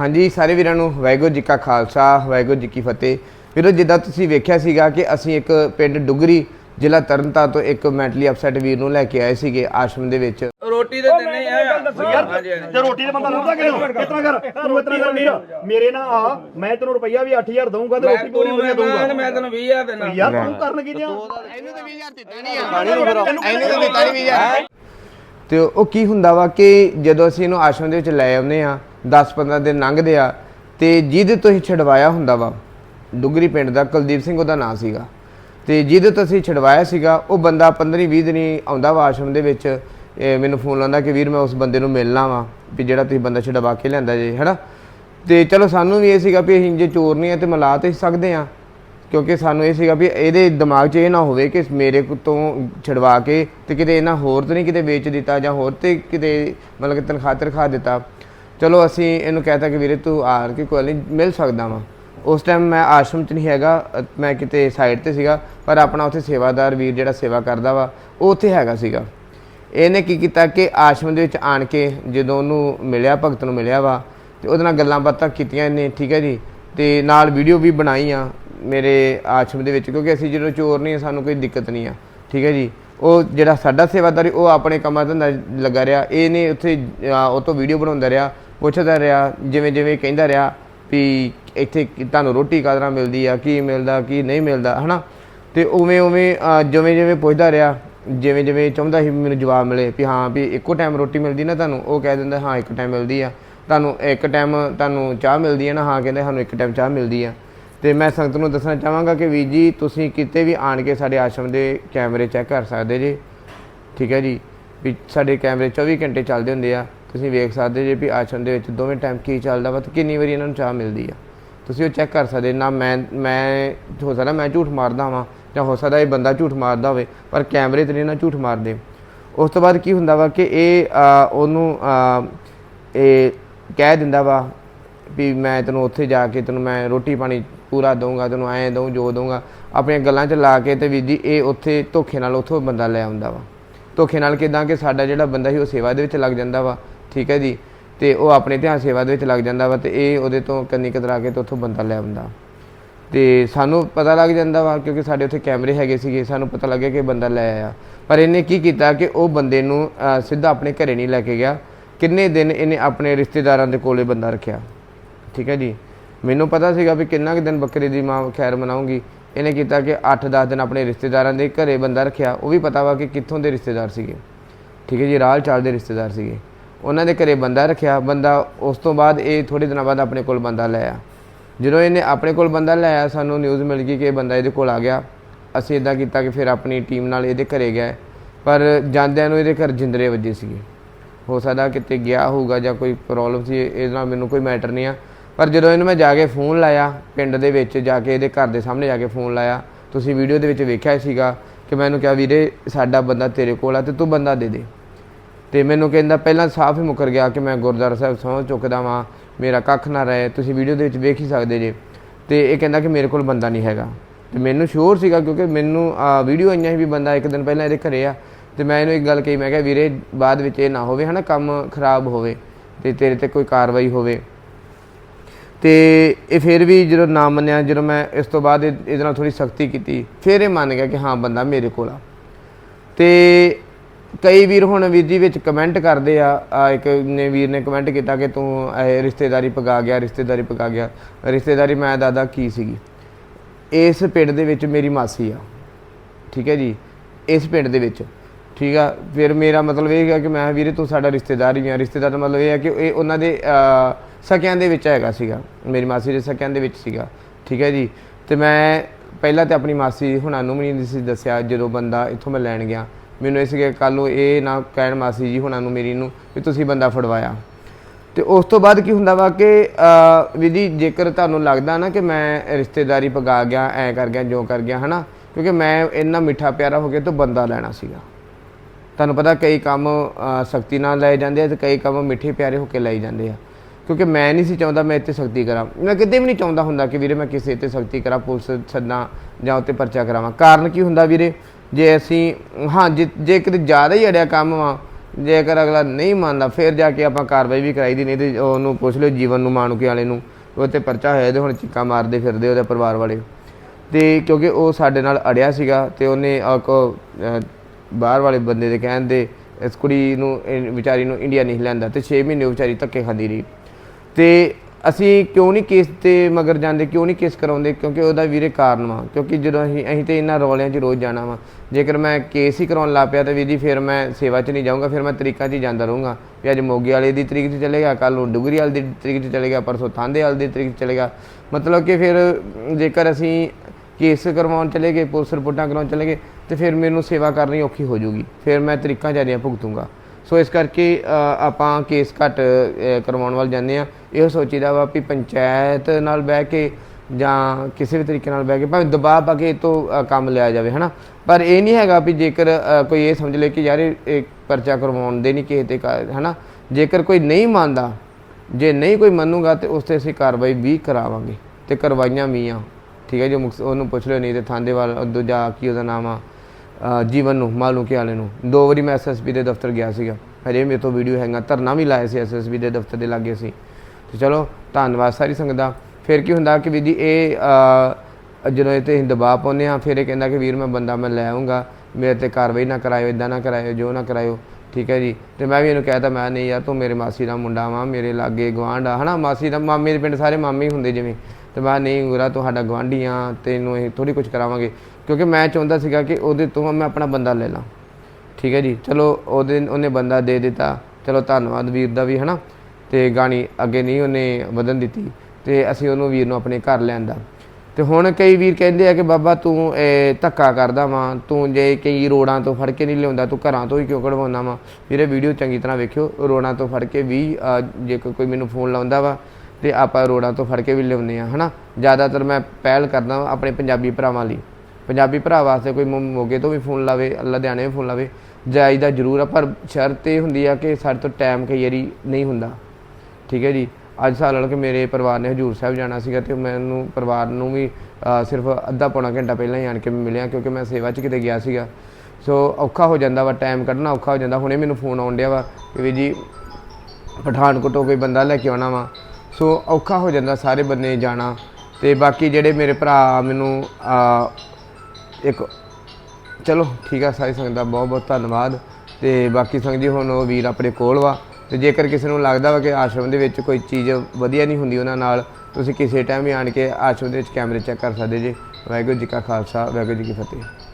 ਹਾਂਜੀ ਸਾਰੇ ਵੀਰਾਂ ਨੂੰ ਵਾਹਿਗੁਰੂ ਜੀ ਕਾ ਖਾਲਸਾ ਵਾਹਿਗੁਰੂ ਜੀ ਕੀ ਫਤਿਹ। ਵੀਰੋ ਜਿੱਦਾਂ ਤੁਸੀਂ ਵੇਖਿਆ ਸੀਗਾ ਕਿ ਅਸੀਂ ਇੱਕ ਪਿੰਡ ਡੁਗਰੀ ਜ਼ਿਲ੍ਹਾ ਤਰਨਤਾਰਨ ਤੋਂ ਇੱਕ ਮੈਂਟਲੀ ਅਪਸੈਟ ਵੀਰ ਨੂੰ ਲੈ ਕੇ ਆਏ ਸੀਗੇ ਆਸ਼ਰਮ ਦੇ ਵਿੱਚ। ਰੋਟੀ ਤੇ ਦਿੰਨੇ ਆ। ਤੇ ਰੋਟੀ ਦੇ ਬੰਦਾ ਲੱਭਦਾ ਕਿਹਨੂੰ? ਇਤਨਾ ਕਰ? ਤੂੰ ਇਤਨਾ ਕਰ ਵੀਰ। ਮੇਰੇ ਨਾਲ ਆ ਮੈਂ ਤੈਨੂੰ ਰੁਪਈਆ ਵੀ 8000 ਦਊਂਗਾ ਤੇ ਰੋਟੀ ਪੂਰੀ ਦਊਂਗਾ। ਮੈਂ ਤੈਨੂੰ 20000 ਦੇਣਾ ਯਾਰ ਤੂੰ ਕਰਨ ਕੀ ਦਿਆਂ? ਤੇ ਉਹ ਕੀ ਹੁੰਦਾ ਵਾ ਕਿ ਜਦੋਂ ਅਸੀਂ ਇਹਨੂੰ ਆਸ਼ਰਮ ਦੇ ਵਿੱਚ ਲੈ ਆਉਂਦੇ ਆ 10-15 ਦਿਨ ਲੰਘਦੇ ਆ ਤੇ ਜਿਹਦੇ ਤੋਂ ਹੀ ਛਡਵਾਇਆ ਹੁੰਦਾ ਵਾ, ਡੁਗਰੀ ਪਿੰਡ ਦਾ ਕੁਲਦੀਪ ਸਿੰਘ ਉਹਦਾ ਨਾਂ ਸੀਗਾ। ਤੇ ਜਿਹਦੇ ਤੋਂ ਅਸੀਂ ਛਡਵਾਇਆ ਸੀਗਾ, ਉਹ ਬੰਦਾ 15-20 ਦਿਨੀ ਆਉਂਦਾ ਵਾ ਆਸ਼ਰਮ ਦੇ ਵਿੱਚ ਮੈਨੂੰ ਫੋਨ ਲਾਉਂਦਾ ਕਿ ਵੀਰ ਮੈਂ ਉਸ ਬੰਦੇ ਨੂੰ ਮਿਲਣਾ ਵਾ, ਵੀ ਜਿਹੜਾ ਤੁਸੀਂ ਬੰਦਾ ਛਡਵਾ ਕੇ ਲਿਆਂਦਾ ਜੇ, ਹੈਨਾ? ਤੇ ਚਲੋ ਸਾਨੂੰ ਵੀ ਇਹ ਸੀਗਾ ਵੀ ਅਸੀਂ ਜੇ ਚੋਰ ਨਹੀਂ ਆ ਤੇ ਮਿਲਾ ਤੇ ਸਕਦੇ ਆ, ਕਿਉਂਕਿ ਸਾਨੂੰ ਇਹ ਸੀਗਾ ਵੀ ਇਹਦੇ ਦਿਮਾਗ 'ਚ ਇਹ ਨਾ ਹੋਵੇ ਕਿ ਮੇਰੇ ਕੋ ਤੋਂ ਛਡਵਾ ਕੇ ਤੇ ਕਿਤੇ ਇਹਨਾਂ ਹੋਰ ਤਾਂ ਨਹੀਂ ਕਿਤੇ ਵੇਚ ਦਿੱਤਾ ਜਾਂ ਹੋਰ ਤੇ ਕਿਤੇ ਮਤਲਬ ਕਿ ਤਨਖਾਹ ਤਰਖਾ ਦਿੱਤਾ। ਚਲੋ ਅਸੀਂ ਇਹਨੂੰ ਕਹਿਤਾ ਕਿ ਵੀਰੇ ਤੂੰ ਆ ਕੇ ਕੋਈ ਨਹੀਂ ਮਿਲ ਸਕਦਾ ਵਾਂ। ਉਸ ਟਾਈਮ ਮੈਂ ਆਸ਼ਰਮ 'ਚ ਨਹੀਂ ਹੈਗਾ ਮੈਂ ਕਿਤੇ ਸਾਈਡ ਤੇ ਸੀਗਾ, ਪਰ ਆਪਣਾ ਉੱਥੇ ਸੇਵਾਦਾਰ ਵੀਰ ਜਿਹੜਾ ਸੇਵਾ ਕਰਦਾ ਵਾ, ਉਹ ਉੱਥੇ ਹੈਗਾ ਸੀਗਾ। ਇਹਨੇ ਕੀ ਕੀਤਾ ਕਿ ਆਸ਼ਰਮ ਦੇ ਵਿੱਚ ਆਣ ਕੇ ਜਦੋਂ ਉਹਨੂੰ ਮਿਲਿਆ, ਭਗਤ ਨੂੰ ਮਿਲਿਆ ਵਾ, ਤੇ ਉਹਦੇ ਨਾਲ ਗੱਲਾਂ ਬਾਤਾਂ ਕੀਤੀਆਂ ਇਹਨੇ, ਠੀਕ ਹੈ ਜੀ? ਤੇ ਨਾਲ ਵੀਡੀਓ ਵੀ ਬਣਾਈ ਆ ਮੇਰੇ ਆਸ਼ਰਮ ਦੇ ਵਿੱਚ, ਕਿਉਂਕਿ ਅਸੀਂ ਜਦੋਂ ਚੋਰ ਨਹੀਂ ਸਾਨੂੰ ਕੋਈ ਦਿੱਕਤ ਨਹੀਂ ਆ, ਠੀਕ ਹੈ ਜੀ? ਉਹ ਜਿਹੜਾ ਸਾਡਾ ਸੇਵਾਦਾਰੀ, ਉਹ ਆਪਣੇ ਕੰਮਾਂ ਧੰਦਾ ਲੱਗਾ ਰਿਹਾ। ਇਹਨੇ ਉੱਥੇ ਉਹ ਤੋਂ ਵੀਡੀਓ ਬਣਾਉਂਦਾ ਰਿਹਾ। ਪੁੱਛਦਾ ਰਿਹਾ, ਜਿਵੇਂ ਜਿਵੇਂ ਕਹਿੰਦਾ ਰਿਹਾ ਵੀ ਇੱਥੇ ਤੁਹਾਨੂੰ ਰੋਟੀ ਕਾਦਰਾ ਮਿਲਦੀ ਆ, ਕੀ ਮਿਲਦਾ, ਕੀ ਨਹੀਂ ਮਿਲਦਾ, ਹਨਾ? ਤੇ ਉਵੇਂ ਉਵੇਂ ਜਿਵੇਂ ਜਿਵੇਂ ਪੁੱਛਦਾ ਰਿਹਾ, ਜਿਵੇਂ ਜਿਵੇਂ ਚਾਹੁੰਦਾ ਸੀ ਮੈਨੂੰ ਜਵਾਬ ਮਿਲੇ ਵੀ ਹਾਂ ਵੀ ਇੱਕੋ ਟਾਈਮ ਰੋਟੀ ਮਿਲਦੀ ਨਾ ਤੁਹਾਨੂੰ, ਉਹ ਕਹਿ ਦਿੰਦਾ, ਹਾਂ ਇੱਕ ਟਾਈਮ ਮਿਲਦੀ ਆ। ਤੁਹਾਨੂੰ ਇੱਕ ਟਾਈਮ ਤੁਹਾਨੂੰ ਚਾਹ ਮਿਲਦੀ ਹੈ ਨਾ, ਹਾਂ ਕਹਿੰਦੇ ਸਾਨੂੰ ਇੱਕ ਟਾਈਮ ਚਾਹ ਮਿਲਦੀ ਆ। ਤੇ ਮੈਂ ਸੰਗਤ ਨੂੰ ਦੱਸਣਾ ਚਾਹਾਂਗਾ ਕਿ ਵੀਰ ਜੀ, ਤੁਸੀਂ ਕਿਤੇ ਵੀ ਆਣ ਕੇ ਸਾਡੇ ਆਸ਼ਰਮ ਦੇ ਕੈਮਰੇ ਚੈੱਕ ਕਰ ਸਕਦੇ ਜੀ, ਠੀਕ ਹੈ ਜੀ? ਵੀ ਸਾਡੇ ਕੈਮਰੇ 24 ਘੰਟੇ ਚੱਲਦੇ ਹੁੰਦੇ ਆ। ਤੁਸੀਂ ਵੇਖ ਸਕਦੇ ਜੇ ਵੀ ਆਸ਼ਰਮ ਦੇ ਵਿੱਚ ਦੋਵੇਂ ਟਾਈਮ ਕੀ ਚੱਲਦਾ ਵਾ ਤੇ ਕਿੰਨੀ ਵਾਰੀ ਇਹਨਾਂ ਨੂੰ ਚਾਹ ਮਿਲਦੀ ਆ। ਤੁਸੀਂ ਉਹ ਚੈੱਕ ਕਰ ਸਕਦੇ, ਨਾ ਮੈਂ ਮੈਂ ਹੋ ਸਕਦਾ ਮੈਂ ਝੂਠ ਮਾਰਦਾ ਵਾਂ ਜਾਂ ਹੋ ਸਕਦਾ ਇਹ ਬੰਦਾ ਝੂਠ ਮਾਰਦਾ ਹੋਵੇ, ਪਰ ਕੈਮਰੇ ਤੇ ਨਹੀਂ ਨਾ ਝੂਠ ਮਾਰਦੇ। ਉਸ ਤੋਂ ਬਾਅਦ ਕੀ ਹੁੰਦਾ ਵਾ ਕਿ ਇਹ ਉਹਨੂੰ ਇਹ ਕਹਿ ਦਿੰਦਾ ਵਾ ਵੀ ਮੈਂ ਤੈਨੂੰ ਉੱਥੇ ਜਾ ਕੇ ਤੈਨੂੰ ਮੈਂ ਰੋਟੀ ਪਾਣੀ ਪੂਰਾ ਦਊਂਗਾ, ਤੈਨੂੰ ਐਂ ਦਊਂ, ਜੋ ਦਊਂਗਾ, ਆਪਣੀਆਂ ਗੱਲਾਂ 'ਚ ਲਾ ਕੇ ਤੇ ਵੀਰ ਜੀ ਇਹ ਉੱਥੇ ਧੋਖੇ ਨਾਲ ਉੱਥੋਂ ਬੰਦਾ ਲੈ ਆਉਂਦਾ ਵਾ। ਧੋਖੇ ਨਾਲ ਕਿਦਾਂ ਕਿ ਸਾਡਾ ਜਿਹੜਾ ਬੰਦਾ ਸੀ ਉਹ ਸੇਵਾ ਦੇ ਵਿੱਚ ਲੱਗ ਜਾਂਦਾ ਵਾ। ਠੀਕ ਹੈ ਜੀ। ਤੇ ਉਹ ਆਪਣੇ ਧਿਆਨ ਸੇਵਾ ਦੇ ਵਿੱਚ ਲੱਗ ਜਾਂਦਾ ਵਾ ਤੇ ਇਹ ਉਹਦੇ ਤੋਂ ਕੰਨੀ ਕਤਰਾ ਕੇ ਤੇ ਉੱਥੋਂ ਬੰਦਾ ਲੈ ਆਉਂਦਾ। ਤੇ ਸਾਨੂੰ ਪਤਾ ਲੱਗ ਜਾਂਦਾ ਵਾ ਕਿਉਂਕਿ ਸਾਡੇ ਉੱਥੇ ਕੈਮਰੇ ਹੈਗੇ ਸੀਗੇ, ਸਾਨੂੰ ਪਤਾ ਲੱਗਿਆ ਕਿ ਇਹ ਬੰਦਾ ਲੈ ਆਇਆ। ਪਰ ਇਹਨੇ ਕੀ ਕੀਤਾ ਕਿ ਉਹ ਬੰਦੇ ਨੂੰ ਸਿੱਧਾ ਆਪਣੇ ਘਰੇ ਨਹੀਂ ਲੈ ਕੇ ਗਿਆ। ਕਿੰਨੇ ਦਿਨ ਇਹਨੇ ਆਪਣੇ ਰਿਸ਼ਤੇਦਾਰਾਂ ਦੇ ਕੋਲੇ ਬੰਦਾ ਰੱਖਿਆ। ਠੀਕ ਹੈ ਜੀ। ਮੈਨੂੰ ਪਤਾ ਸੀਗਾ ਵੀ ਕਿੰਨਾ ਕੁ ਦਿਨ ਬੱਕਰੇ ਦੀ ਮਾਂ ਖੈਰ ਮਨਾਉਂਗੀ ਇਹਨੇ ਕੀਤਾ ਕਿ 8-10 ਦਿਨ ਆਪਣੇ ਰਿਸ਼ਤੇਦਾਰਾਂ ਦੇ ਘਰੇ ਬੰਦਾ ਰੱਖਿਆ। ਉਹ ਵੀ ਪਤਾ ਵਾ ਕਿ ਕਿੱਥੋਂ ਦੇ ਰਿਸ਼ਤੇਦਾਰ ਸੀਗੇ। ਠੀਕ ਹੈ ਜੀ ਰਾਲ ਚਾਲ ਦੇ ਰਿਸ਼ਤੇਦਾਰ ਸੀਗੇ। ਉਹਨਾਂ ਦੇ ਘਰੇ ਬੰਦਾ ਰੱਖਿਆ, ਬੰਦਾ ਉਸ ਤੋਂ ਬਾਅਦ ਇਹ ਥੋੜੇ ਦਿਨਾਂ ਬਾਅਦ ਆਪਣੇ ਕੋਲ ਬੰਦਾ ਲਾਇਆ ਜਦੋਂ ਇਹਨੇ ਆਪਣੇ ਕੋਲ ਬੰਦਾ ਲੈ ਸਾਨੂੰ ਨਿਊਜ਼ ਮਿਲ ਗਈ ਕਿ ਇਹ ਬੰਦਾ ਇਹਦੇ ਕੋਲ ਆ ਗਿਆ। ਅਸੀਂ ਇਦਾਂ ਕੀਤਾ ਕਿ ਫਿਰ ਆਪਣੀ ਟੀਮ ਨਾਲ ਇਹਦੇ ਘਰੇ ਗਏ ਪਰ ਜਾਂਦਿਆਂ ਨੂੰ ਇਹਦੇ ਘਰ ਜਿੰਦਰੇ ਵੱਜੇ ਸੀਗੇ। ਹੋ ਸਕਦਾ ਕਿਤੇ ਗਿਆ ਹੋਊਗਾ ਜਾਂ ਕੋਈ ਪ੍ਰੋਬਲਮ ਸੀ, ਇਹਦੇ ਨਾਲ ਮੈਨੂੰ ਕੋਈ ਮੈਟਰ ਨਹੀਂ ਆ। ਪਰ ਜਦੋਂ ਇਹਨੂੰ ਮੈਂ ਜਾ ਕੇ ਫੋਨ ਲਾਇਆ, ਪਿੰਡ ਦੇ ਵਿੱਚ ਜਾ ਕੇ ਇਹਦੇ ਘਰ ਦੇ ਸਾਹਮਣੇ ਜਾ ਕੇ ਫੋਨ ਲਾਇਆ, ਤੁਸੀਂ ਵੀਡੀਓ ਦੇ ਵਿੱਚ ਵੇਖਿਆ ਸੀਗਾ ਕਿ ਮੈਨੂੰ ਕਿਹਾ, ਵੀਰੇ, ਸਾਡਾ ਬੰਦਾ ਤੇਰੇ ਕੋਲ ਆ ਤੇ ਤੂੰ ਬੰਦਾ ਦੇ ਦੇ। ਤੇ ਮੈਨੂੰ ਕਹਿੰਦਾ, ਪਹਿਲਾਂ ਸਾਫ਼ ਹੀ ਮੁਕਰ ਗਿਆ ਕਿ ਮੈਂ ਗੁਰਦੁਆਰਾ ਸਾਹਿਬ ਸਹੁੰ ਚੁੱਕਦਾ ਵਾਂ ਮੇਰਾ ਕੱਖ ਨਾ ਰਹੇ, ਤੁਸੀਂ ਵੀਡੀਓ ਦੇ ਵਿੱਚ ਵੇਖ ਹੀ ਸਕਦੇ ਜੇ। ਤੇ ਇਹ ਕਹਿੰਦਾ ਕਿ ਮੇਰੇ ਕੋਲ ਬੰਦਾ ਨਹੀਂ ਹੈਗਾ। ਤੇ ਮੈਨੂੰ ਸ਼ੋਰ ਸੀਗਾ ਕਿਉਂਕਿ ਮੈਨੂੰ ਵੀਡੀਓ ਆਈਆਂ ਸੀ ਵੀ ਬੰਦਾ ਇੱਕ ਦਿਨ ਪਹਿਲਾਂ ਇਹਦੇ ਘਰੇ ਆ। ਤੇ ਮੈਂ ਇਹਨੂੰ ਇੱਕ ਗੱਲ ਕਹੀ, ਮੈਂ ਕਿਹਾ, ਵੀਰੇ, ਬਾਅਦ ਵਿੱਚ ਇਹ ਨਾ ਹੋਵੇ ਹਨਾ, ਕੰਮ ਖਰਾਬ ਹੋਵੇ ਤੇ ਤੇਰੇ ਤੇ ਕੋਈ ਕਾਰਵਾਈ ਹੋਵੇ। ਤੇ ਇਹ ਫਿਰ ਵੀ ਜਦੋਂ ਨਾ ਮੰਨਿਆ, ਜਦੋਂ ਮੈਂ ਇਸ ਤੋਂ ਬਾਅਦ ਇਹ- ਇਹਦੇ ਨਾਲ ਥੋੜੀ ਸਖਤੀ ਕੀਤੀ, ਫਿਰ ਇਹ ਮੰਨ ਗਿਆ ਕਿ ਹਾਂ, ਬੰਦਾ ਮੇਰੇ ਕੋਲ ਆ। ਤੇ ਕਈ ਵੀਰ ਹੁਣ ਵੀਰ ਜੀ ਵਿੱਚ ਕਮੈਂਟ ਕਰਦੇ ਆ ਆ ਇੱਕ ਨੇ ਵੀਰ ਨੇ ਕਮੈਂਟ ਕੀਤਾ ਕਿ ਤੂੰ ਇਹ ਰਿਸ਼ਤੇਦਾਰੀ ਪਕਾ ਗਿਆ, ਰਿਸ਼ਤੇਦਾਰੀ ਪਕਾ ਗਿਆ। ਰਿਸ਼ਤੇਦਾਰੀ ਮੈਂ ਦਾਦਾ ਕੀ ਸੀਗੀ? ਇਸ ਪਿੰਡ ਦੇ ਵਿੱਚ ਮੇਰੀ ਮਾਸੀ ਆ। ਠੀਕ ਹੈ ਜੀ? ਇਸ ਪਿੰਡ ਦੇ ਵਿੱਚ। ਠੀਕ ਆ? ਫਿਰ ਮੇਰਾ ਮਤਲਬ ਇਹ ਹੈ ਕਿ ਮੈਂ ਵੀਰੇ ਤੂੰ ਸਾਡਾ ਰਿਸ਼ਤੇਦਾਰ ਹੀ ਆ। ਰਿਸ਼ਤੇਦਾਰ ਦਾ ਮਤਲਬ ਇਹ ਹੈ ਕਿ ਇਹ ਉਹਨਾਂ ਦੇ ਸਕਿਆਂ ਦੇ ਵਿੱਚ ਹੈਗਾ ਸੀਗਾ। ਮੇਰੀ ਮਾਸੀ ਦੇ ਸਕਿਆਂ ਦੇ ਵਿੱਚ ਸੀਗਾ। ਠੀਕ ਹੈ ਜੀ? ਤੇ ਮੈਂ ਪਹਿਲਾਂ ਤੇ ਆਪਣੀ ਮਾਸੀ ਹੁਣਾਂ ਨੂੰ ਵੀ ਨਹੀਂ ਸੀ ਦੱਸਿਆ ਜਦੋਂ ਬੰਦਾ ਇੱਥੋਂ ਮੈਂ ਲੈਣ ਗਿਆ। ਮੈਨੂੰ ਇਸ ਕੇ ਕੱਲ ਨੂੰ ਇਹ ਨਾ ਕਹਿਣ ਮਾਸੀ ਜੀ ਹੁਣਾਂ ਨੂੰ ਮੇਰੀ ਨੂੰ ਵੀ ਤੁਸੀਂ ਬੰਦਾ ਫੜਵਾਇਆ। ਤੇ ਉਸ ਤੋਂ ਬਾਅਦ ਕੀ ਹੁੰਦਾ ਵਾ ਕਿ ਵੀ ਜੀ, ਜੇਕਰ ਤੁਹਾਨੂੰ ਲੱਗਦਾ ਨਾ ਕਿ ਮੈਂ ਰਿਸ਼ਤੇਦਾਰੀ ਪਗਾ ਗਿਆ, ਐ ਕਰ ਗਿਆ, ਜੋ ਕਰ ਗਿਆ, ਹਨਾ, ਕਿਉਂਕਿ ਮੈਂ ਇੰਨਾ ਮਿੱਠਾ ਪਿਆਰਾ ਹੋ ਕੇ ਤੋਂ ਬੰਦਾ ਲੈਣਾ ਸੀਗਾ। ਤੁਹਾਨੂੰ ਪਤਾ ਕਈ ਕੰਮ ਸਖਤੀ ਨਾਲ ਲਏ ਜਾਂਦੇ ਆ ਤੇ ਕਈ ਕੰਮ ਮਿੱਠੇ ਪਿਆਰੇ ਹੋ ਕੇ ਲਏ ਜਾਂਦੇ ਆ। ਕਿਉਂਕਿ ਮੈਂ ਨਹੀਂ ਸੀ ਚਾਹੁੰਦਾ ਮੈਂ ਇੱਥੇ ਸਖਤੀ ਕਰਾਂ। ਮੈਂ ਕਿਤੇ ਵੀ ਨਹੀਂ ਚਾਹੁੰਦਾ ਹੁੰਦਾ ਕਿ ਵੀਰੇ ਮੈਂ ਕਿਸੇ ਤੇ ਸਖਤੀ ਕਰਾਂ, ਪੁਲਿਸ ਛੱਡਾਂ ਜਾਂ ਉੱਤੇ ਪਰਚਾ ਕਰਾਵਾਂ। ਕਾਰਨ ਕੀ ਹੁੰਦਾ ਵੀਰੇ? ਜੇ ਅਸੀਂ, ਹਾਂ, ਜੇ ਜੇ ਕਿਤੇ ਜ਼ਿਆਦਾ ਹੀ ਅੜਿਆ ਕੰਮ ਵਾ, ਜੇਕਰ ਅਗਲਾ ਨਹੀਂ ਮੰਨਦਾ, ਫਿਰ ਜਾ ਕੇ ਆਪਾਂ ਕਾਰਵਾਈ ਵੀ ਕਰਾਈ ਦੀ ਨਹੀਂ ਤੇ ਉਹਨੂੰ ਪੁੱਛ ਲਿਓ ਜੀਵਨ ਨੂੰ ਮਾਣੂਕੇ ਵਾਲੇ ਨੂੰ। ਉਹ ਤੇ ਪਰਚਾ ਹੋਇਆ ਤੇ ਹੁਣ ਚੀਕਾਂ ਮਾਰਦੇ ਫਿਰਦੇ ਉਹਦੇ ਪਰਿਵਾਰ ਵਾਲੇ। ਤੇ ਕਿਉਂਕਿ ਉਹ ਸਾਡੇ ਨਾਲ ਅੜਿਆ ਸੀਗਾ ਤੇ ਉਹਨੇ ਬਾਹਰ ਵਾਲੇ ਬੰਦੇ ਦੇ ਕਹਿਣ ਦੇ ਇਸ ਕੁੜੀ ਨੂੰ ਵਿਚਾਰੀ ਨੂੰ ਇੰਡੀਆ ਨਹੀਂ ਲੈਂਦਾ ਤੇ 6 ਮਹੀਨੇ ਵਿਚਾਰੀ ਧੱਕੇ ਖਾਂਦੀ ਰਹੀ। ਤੇ ਅਸੀਂ ਕਿਉਂ ਨਹੀਂ ਕੇਸ ਤੇ ਮਗਰ ਜਾਂਦੇ, ਕਿਉਂ ਨਹੀਂ ਕੇਸ ਕਰਾਉਂਦੇ? ਕਿਉਂਕਿ ਉਹਦਾ ਵੀਰੇ ਕਾਰਨ ਵਾ। ਕਿਉਂਕਿ ਜਦੋਂ ਅਸੀਂ ਅਸੀਂ ਤੇ ਇਹਨਾਂ ਰੌਲਿਆਂ 'ਚ ਰੋਜ਼ ਜਾਣਾ ਵਾ। ਜੇਕਰ ਮੈਂ ਕੇਸ ਹੀ ਕਰਾਉਣ ਲੱਗ ਪਿਆ ਤਾਂ ਵੀਰ ਜੀ ਫਿਰ ਮੈਂ ਸੇਵਾ 'ਚ ਨਹੀਂ ਜਾਊਂਗਾ, ਫਿਰ ਮੈਂ ਤਰੀਕਾਂ 'ਚ ਹੀ ਜਾਂਦਾ ਰਹੂੰਗਾ। ਵੀ ਅੱਜ ਮੋਗੇ ਵਾਲੇ ਦੀ ਤਰੀਕ 'ਚ ਚਲੇਗਾ ਕੱਲ ਨੂੰ ਡੁਗਰੀ ਵਾਲੇ ਦੀ ਤਰੀਕ 'ਚ ਚਲੇ ਗਿਆ, ਪਰਸੋਂ ਥਾਂਦੇ ਵਾਲੇ ਦੀ ਤਰੀਕ 'ਚ ਚਲੇਗਾ ਮਤਲਬ ਕਿ ਫਿਰ ਜੇਕਰ ਅਸੀਂ ਕੇਸ ਕਰਵਾਉਣ ਚਲੇ ਗਏ, ਪੁਲਿਸ ਰਿਪੋਰਟਾਂ ਕਰਾਉਣ ਚਲੇ ਗਏ, ਤੇ ਫਿਰ ਮੈਨੂੰ ਸੇਵਾ ਕਰਨੀ ਔਖੀ ਹੋ ਜਾਊਗੀ। ਫਿਰ ਮੈਂ ਤਰੀਕਾਂ ਜਾਰੀਆਂ ਭੁਗਤੂੰਗਾ। ਸੋ ਇਸ ਕਰਕੇ ਆਪਾਂ ਕੇਸ ਘੱਟ ਕਰਵਾਉਣ ਵੱਲ ਜਾਂਦੇ ਆ ਇਹ ਸੋਚੀਦਾ ਵਾ ਵੀ ਪੰਚਾਇਤ ਨਾਲ ਬਹਿ ਕੇ ਜਾਂ ਕਿਸੇ ਵੀ ਤਰੀਕੇ ਨਾਲ ਬਹਿ ਕੇ, ਭਾਵੇਂ ਦਬਾਅ ਪਾ ਕੇ ਇਹ ਤੋਂ ਕੰਮ ਲਿਆ ਜਾਵੇ, ਹਨਾ? ਪਰ ਇਹ ਨਹੀਂ ਹੈਗਾ ਵੀ ਜੇਕਰ ਕੋਈ ਇਹ ਸਮਝ ਲੇ ਕਿ ਯਾਰ ਇਹ ਪਰਚਾ ਕਰਵਾਉਣ ਦੇ ਨਹੀਂ ਕਿਸੇ ਤੇ ਕਾ- ਹਨਾ? ਜੇਕਰ ਕੋਈ ਨਹੀਂ ਮੰਨਦਾ, ਜੇ ਨਹੀਂ ਕੋਈ ਮੰਨੂਗਾ ਤੇ ਉਸ ਤੇ ਅਸੀਂ ਕਾਰਵਾਈ ਵੀ ਕਰਾਵਾਂਗੇ ਤੇ ਕਰਵਾਈਆਂ ਵੀ ਆ। ਠੀਕ ਹੈ ਜੋ, ਮੁਕਸ- ਉਹਨੂੰ ਪੁੱਛ ਲਿਓ, ਨਹੀਂ ਤੇ ਥਾਂਦੇਵਾਲ ਦੂਜਾ ਕੀ ਉਹਦਾ ਨਾਮ ਆ? ਜੀਵਨ ਨੂੰ ਮਾਲੂ ਕੇ ਵਾਲੇ ਨੂੰ। ਦੋ ਵਾਰੀ ਮੈਂ ਐਸਐਸਪੀ ਦੇ ਦਫ਼ਤਰ ਗਿਆ ਸੀਗਾ। ਹਜੇ ਮੇਰੇ ਤੋਂ ਵੀਡੀਓ ਹੈਗਾ ਧਰਨਾ ਵੀ ਲਾਇਆ ਸੀ ਐਸਐਸਪੀ ਦੇ ਦਫ਼ਤਰ ਦੇ ਲਾਗੇ ਸੀ ਤੇ ਚਲੋ, ਧੰਨਵਾਦ ਸਾਰੀ ਸੰਗਤ ਦਾ। ਫਿਰ ਕੀ ਹੁੰਦਾ ਕਿ ਵੀ ਜੀ, ਇਹ ਜਦੋਂ ਇਹ ਤੇ ਅਸੀਂ ਦਬਾਅ ਪਾਉਂਦੇ ਆ ਫਿਰ ਇਹ ਕਹਿੰਦਾ ਕਿ ਵੀਰ ਮੈਂ ਬੰਦਾ, ਮੈਂ ਲੈ ਆਉਂਗਾ ਮੇਰੇ ਤੇ ਕਾਰਵਾਈ ਨਾ ਕਰਾਇਓ ਇਦਾਂ ਨਾ ਕਰਾਇਓ, ਜੋ ਨਾ ਕਰਾਇਓ। ਠੀਕ ਹੈ ਜੀ? ਤੇ ਮੈਂ ਵੀ ਇਹਨੂੰ ਕਹਿਤਾ, ਮੈਂ ਨਹੀਂ ਯਾਰ, ਤੂੰ ਮੇਰੇ ਮਾਸੀ ਦਾ ਮੁੰਡਾ ਵਾ, ਮੇਰੇ ਲਾਗੇ ਗਵਾਂਢ ਆ। ਹਨਾ, ਮਾਸੀ ਦਾ, ਮਾਮੇ ਦੇ ਪਿੰਡ ਸਾਰੇ ਮਾਮੇ ਹੀ ਹੁੰਦੇ ਜਿਵੇਂ। ਤੇ ਮੈਂ ਨਹੀਂ ਗੁਰਾ ਤੁਹਾਡਾ ਗਵਾਂਢੀ ਆ, ਤੈਨੂੰ ਇਹ ਥੋੜੀ ਕੁਝ ਕਰਾਵਾਂਗੇ। ਕਿਉਂਕਿ ਮੈਂ ਚਾਹੁੰਦਾ ਸੀਗਾ ਕਿ ਉਹਦੇ ਤੋਂ ਮੈਂ ਆਪਣਾ ਬੰਦਾ ਲੈ ਲਾਂ। ਠੀਕ ਹੈ ਜੀ? ਚਲੋ ਉਹਦੇ ਉਹਨੇ ਬੰਦਾ ਦੇ ਦਿੱਤਾ। ਚਲੋ ਧੰਨਵਾਦ ਵੀਰ ਦਾ ਵੀ ਹਨਾ? ਤੇ ਗਾਣੀ ਅੱਗੇ ਨਹੀਂ ਉਹਨੇ ਵਧਣ ਦਿੱਤੀ। ਤੇ ਅਸੀਂ ਉਹਨੂੰ ਵੀਰ ਨੂੰ ਆਪਣੇ ਘਰ ਲਿਆਂਦਾ ਤੇ ਹੁਣ ਕਈ ਵੀਰ ਕਹਿੰਦੇ ਆ ਕਿ ਬਾਬਾ ਤੂੰ ਇਹ ਧੱਕਾ ਕਰਦਾ ਵਾਂ। ਤੂੰ ਜੇ ਕਈ ਰੋਡਾਂ ਤੋਂ ਫੜ ਕੇ ਨਹੀਂ ਲਿਆਉਂਦਾ ਤੂੰ ਘਰਾਂ ਤੋਂ ਹੀ ਕਿਉਂ ਕਢਵਾਉਂਦਾ ਵਾਂ? ਵੀਰੇ ਵੀਡੀਓ ਚੰਗੀ ਤਰ੍ਹਾਂ ਵੇਖਿਓ। ਰੋਡਾਂ ਤੋਂ ਫੜ ਕੇ ਵੀ ਅਹ, ਜੇ ਕੋਈ ਮੈਨੂੰ ਫੋਨ ਲਾਉਂਦਾ ਵਾ ਤੇ ਆਪਾਂ ਰੋਡਾਂ ਤੋਂ ਫੜ ਕੇ ਵੀ ਲਿਆਉਂਦੇ ਆ ਹਨਾ? ਜ਼ਿਆਦਾਤਰ ਮੈਂ ਪਹਿਲ ਕਰਦਾ ਵਾਂ ਆਪਣੇ ਪੰਜਾਬੀ ਭਰਾਵਾਂ ਲਈ। ਪੰਜਾਬੀ ਭਰਾ ਵਾਸਤੇ ਕੋਈ ਮੋਗੇ ਤੋਂ ਵੀ ਫੋਨ ਲਾਵੇ, ਲੁਧਿਆਣੇ ਵੀ ਫੋਨ ਲਾਵੇ ਜਾਇਦਾ ਜ਼ਰੂਰ ਆ, ਪਰ ਸ਼ਰਤ ਇਹ ਹੁੰਦੀ ਆ ਕਿ ਸਾਡੇ ਤੋਂ ਟਾਈਮ ਕਈ ਵਾਰੀ ਨਹੀਂ ਹੁੰਦਾ। ਠੀਕ ਹੈ ਜੀ? ਅੱਜ ਸਾਲ ਨਾਲ ਕੇ ਮੇਰੇ ਪਰਿਵਾਰ ਨੇ ਹਜੂਰ ਸਾਹਿਬ ਜਾਣਾ ਸੀਗਾ ਤੇ ਮੈਨੂੰ ਪਰਿਵਾਰ ਨੂੰ ਵੀ ਸਿਰਫ ਅੱਧਾ ਪੌਣਾ ਘੰਟਾ ਪਹਿਲਾਂ ਹੀ ਆਣ ਕੇ ਮਿਲਿਆ ਕਿਉਂਕਿ ਮੈਂ ਸੇਵਾ 'ਚ ਕਿਤੇ ਗਿਆ ਸੀਗਾ। ਸੋ ਔਖਾ ਹੋ ਜਾਂਦਾ ਵਾ ਟਾਈਮ ਕੱਢਣਾ ਔਖਾ ਹੋ ਜਾਂਦਾ। ਹੁਣੇ ਮੈਨੂੰ ਫੋਨ ਆਉਣ ਡਿਆ ਵਾ ਕਿ ਵੀ ਜੀ ਪਠਾਨਕੋਟੋਂ ਕੋਈ ਬੰਦਾ ਲੈ ਕੇ ਆਉਣਾ ਵਾ। ਸੋ ਔਖਾ ਹੋ ਜਾਂਦਾ ਸਾਰੇ ਬੰਦੇ ਜਾਣਾ ਤੇ ਬਾਕੀ ਜਿਹੜੇ ਮੇਰੇ ਭਰਾ ਮੈਨੂੰ ਇੱਕ ਚਲੋ ਠੀਕ ਆ, ਸਾਰੀ ਸੰਗਤ ਦਾ ਬਹੁਤ ਬਹੁਤ ਧੰਨਵਾਦ। ਤੇ ਬਾਕੀ ਸੰਗਤ ਜੀ, ਹੁਣ ਉਹ ਵੀਰ ਆਪਣੇ ਕੋਲ ਵਾ। ਤੇ ਜੇਕਰ ਕਿਸੇ ਨੂੰ ਲੱਗਦਾ ਵਾ ਕਿ ਆਸ਼ਰਮ ਦੇ ਵਿੱਚ ਕੋਈ ਚੀਜ਼ ਵਧੀਆ ਨਹੀਂ ਹੁੰਦੀ ਉਹਨਾਂ ਨਾਲ, ਤੁਸੀਂ ਕਿਸੇ ਟਾਈਮ ਵੀ ਆਣ ਕੇ ਆਸ਼ਰਮ ਦੇ ਵਿੱਚ ਕੈਮਰੇ ਚੈੱਕ ਕਰ ਸਕਦੇ ਜੀ। ਵਾਹਿਗੁਰੂ ਜੀ ਕਾ ਖਾਲਸਾ, ਵਾਹਿਗੁਰੂ ਜੀ ਕੀ ਫਤਿਹ।